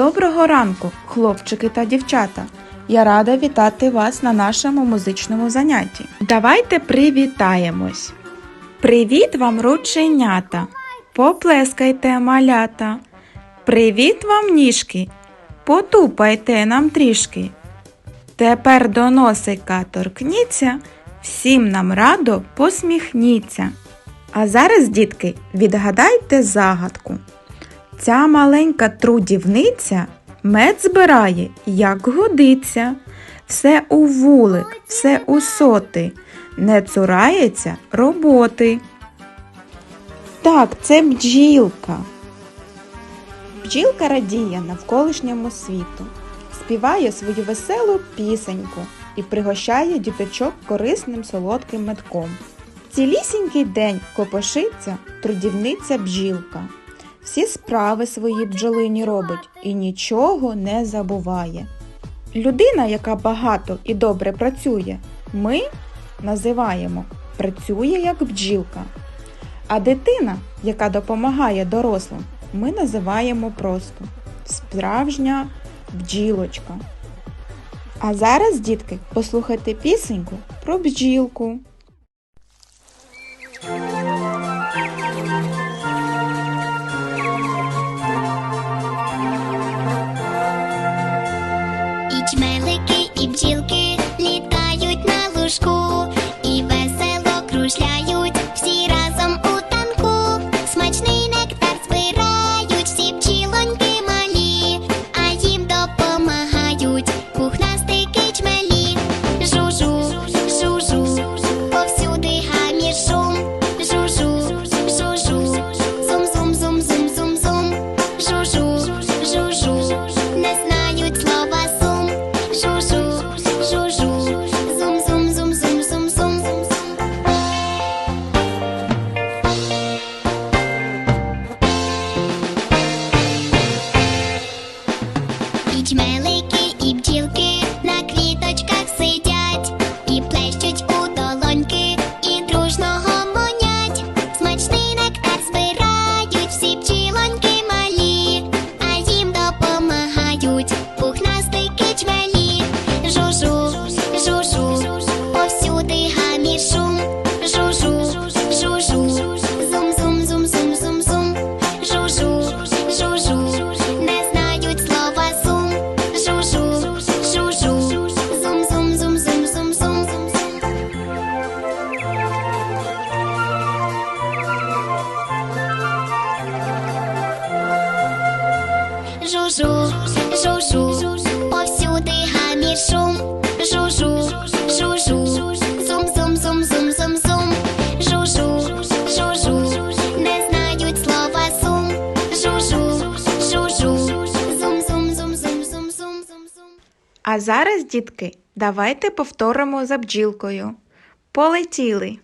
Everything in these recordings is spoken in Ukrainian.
Доброго ранку, хлопчики та дівчата! Я рада вітати вас на нашому музичному занятті. Давайте привітаємось. Привіт вам, рученята! Поплескайте малята. Привіт вам, ніжки! Потупайте нам трішки. Тепер до носика торкніться, всім нам радо посміхніться. А зараз, дітки, відгадайте загадку. Ця маленька трудівниця мед збирає, як годиться. Все у вулик, все у соти, не цурається роботи. Так, це бджілка. Бджілка радіє навколишньому світу, співає свою веселу пісеньку і пригощає діточок корисним солодким медком. Цілісінький день копошиться трудівниця бджілка. Всі справи свої бджолині робить і нічого не забуває. Людина, яка багато і добре працює, ми називаємо працює як бджілка. А дитина, яка допомагає дорослим, ми називаємо просто справжня бджілочка. А зараз, дітки, послухайте пісеньку про бджілку. Жужу, жужу, повсюди гамір шум. Жужу, жужу, зум, зум, зум, зум, зум, зум. Жужу, жужу, не знають слова сум. Жужу, жужу, зум, зум, зум, зум, зум, зум, зум, зум. А зараз, дітки, давайте повторимо за бджілкою. Полетіли.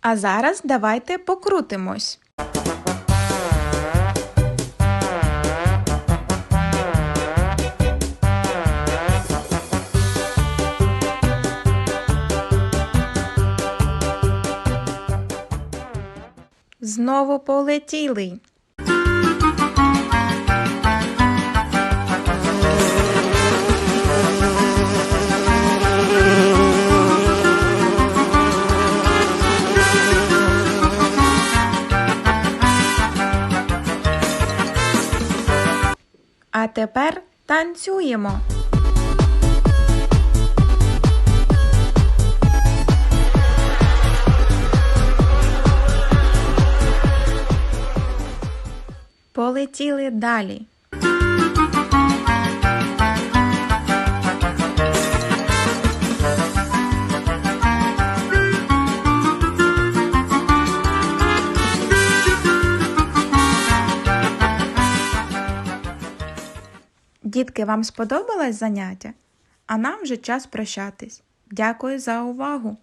А зараз давайте покрутимось. Знову полетіли. Тепер танцюємо. Полетіли далі. Дітки, вам сподобалось заняття? А нам вже час прощатись. Дякую за увагу!